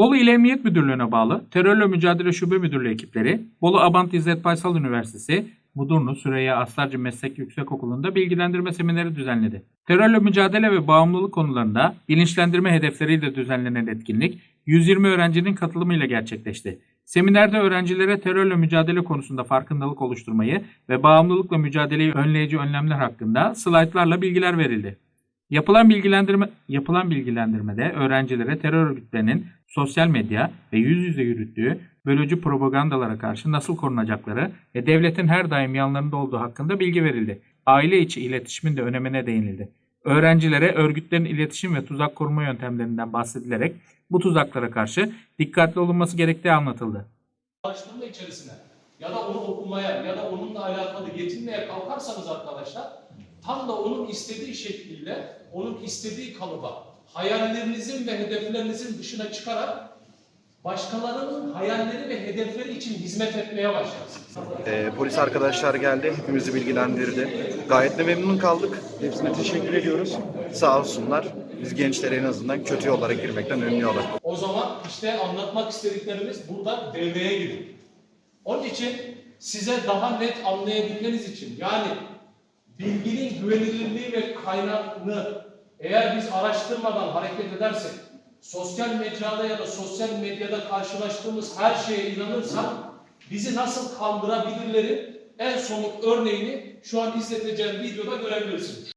Bolu İl Emniyet Müdürlüğü'ne bağlı Terörle Mücadele Şube Müdürlüğü ekipleri Bolu Abant İzzet Baysal Üniversitesi Mudurnu Süreyya Aslarcı Meslek Yüksekokulu'nda bilgilendirme semineri düzenledi. Terörle mücadele ve bağımlılık konularında bilinçlendirme hedefleriyle düzenlenen etkinlik 120 öğrencinin katılımıyla gerçekleşti. Seminerde öğrencilere terörle mücadele konusunda farkındalık oluşturmayı ve bağımlılıkla mücadeleyi önleyici önlemler hakkında slaytlarla bilgiler verildi. Yapılan bilgilendirme yapılan bilgilendirmede öğrencilere terör örgütlerinin sosyal medya ve yüz yüze yürüttüğü bölücü propagandalara karşı nasıl korunacakları ve devletin her daim yanlarında olduğu hakkında bilgi verildi. Aile içi iletişimin de önemine değinildi. Öğrencilere örgütlerin iletişim ve tuzak koruma yöntemlerinden bahsedilerek bu tuzaklara karşı dikkatli olunması gerektiği anlatıldı. araştırma içerisine ya da onu okumaya ya da onunla alakalı yetinmeye kalkarsanız arkadaşlar tam da onun istediği şekliyle, onun istediği kalıba hayallerinizin ve hedeflerinizin dışına çıkarak başkalarının hayalleri ve hedefleri için hizmet etmeye başlarsınız. Ee, polis arkadaşlar geldi, hepimizi bilgilendirdi. Gayet de memnun kaldık. Hepsine teşekkür ediyoruz. Sağ olsunlar. Biz gençlere en azından kötü yollara girmekten önlüyorlar. O zaman işte anlatmak istediklerimiz burada devreye giriyor. Onun için size daha net anlayabilmeniz için yani bilginin güvenilirliği ve kaynağını eğer biz araştırmadan hareket edersek sosyal mecrada ya da sosyal medyada karşılaştığımız her şeye inanırsak bizi nasıl kandırabilirlerin en somut örneğini şu an izleteceğim videoda görebilirsiniz.